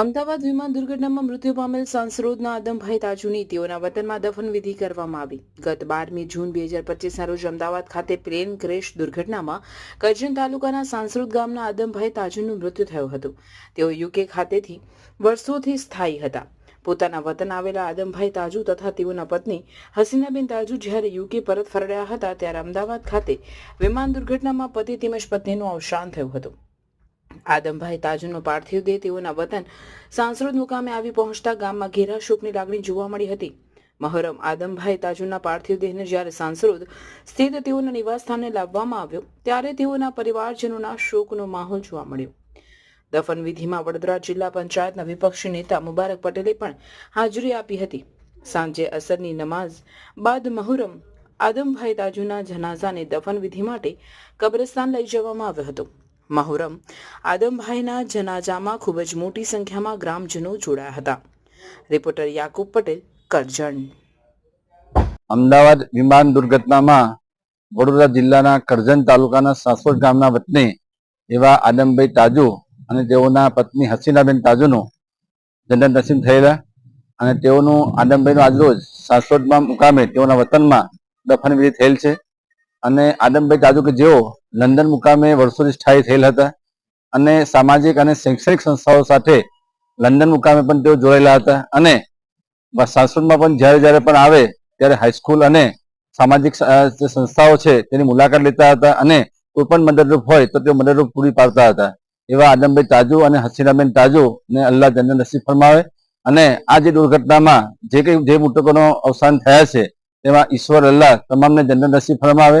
અમદાવાદ વિમાન દુર્ઘટનામાં મૃત્યુ પામેલ સાંસરોદના આદમભાઈ તાજુની તેઓના વતનમાં દફન વિધિ કરવામાં આવી. ગત બારમી જૂન બે હજાર પચીસના રોજ અમદાવાદ ખાતે પ્લેન ક્રેશ દુર્ઘટનામાં કરજણ તાલુકાના સાંસરોદ ગામના આદમભાઈ તાજુનું મૃત્યુ થયું હતું. તેઓ યુકે ખાતેથી વર્ષોથી સ્થાયી હતા. પોતાના વતન આવેલા આદમભાઈ તાજુ તથા તેઓના પત્ની હસીનાબેન તાજુ જ્યારે યુકે પરત ફર્યા હતા ત્યારે અમદાવાદ ખાતે વિમાન દુર્ઘટનામાં પતિ તેમજ પત્નીનું અવસાન થયું હતું. આદમભાઈ તાજુનો પાર્થિવ દેહ તેઓના વતન સાંસરોદ મુકામે આવી પહોંચતા ગામમાં ઘેરા શોકની લાગણી જોવા મળી હતી. મહોરમ આદમભાઈ તાજુના પાર્થિવ દેહને જ્યારે સાંસરોદ સ્થિત તેઓના નિવાસસ્થાને લાવવામાં આવ્યો, ત્યારે તેઓના પરિવારજનોના શોકનો માહોલ જોવા મળ્યો. દફન વિધિમાં વડોદરા જિલ્લા પંચાયતના વિપક્ષી નેતા મુબારક પટેલે પણ હાજરી આપી હતી. સાંજે અસરની નમાઝ બાદ મહુરમ આદમભાઈ તાજુના જનાઝાને દફન વિધિ માટે કબ્રસ્તાન લઈ જવામાં આવ્યો હતો. મહુરમ. આદમભાઈના જનાજામાં ખૂબ જ મોટી સંખ્યામાં ગ્રામજનો જોડાયા હતા. રિપોર્ટર યાકુબ પટેલ, કરજણ. અમદાવાદ વિમાન દુર્ઘટનામાં વડોદરા જિલ્લાના કરજણ તાલુકાના સાસોદ ગામના વતની એવા આદમભાઈ તાજુ અને તેઓના પત્ની હસીનાબેન તાજુનું જનરલ નસીબ થયેલા અને તેઓનું આદમભાઈનું આજરોજ સાસોદમાં મુકામે તેઓના વતનમાં દફનવિધિ થયેલ છે. અને આદમભાઈ તાજુ કે જેઓ લંડન મુકામે વર્ષોથી સ્થાયી થયેલ હતા અને સામાજિક અને શૈક્ષણિક સંસ્થાઓ સાથે લંડન મુકામે પણ તેઓ જોડાયેલા હતા અને સાસોદમાં પણ જ્યારે જ્યારે પણ આવે ત્યારે હાઈસ્કૂલ અને સામાજિક સંસ્થાઓ છે તેની મુલાકાત લેતા હતા અને કોઈ પણ મદદરૂપ હોય તો તેઓ મદદરૂપ પૂરી પાડતા હતા. એવા આદમભાઈ તાજુ અને હસીનાબેન તાજુ ને અલ્લાહ જન્નત નસીબ ફરમાવે અને આ જે દુર્ઘટનામાં જે કઈ, જે મૃતકોનો અવસાન થયા છે તેમાં ઈશ્વર અલ્લાહ તમામને જન્નત નસીબ ફરમાવે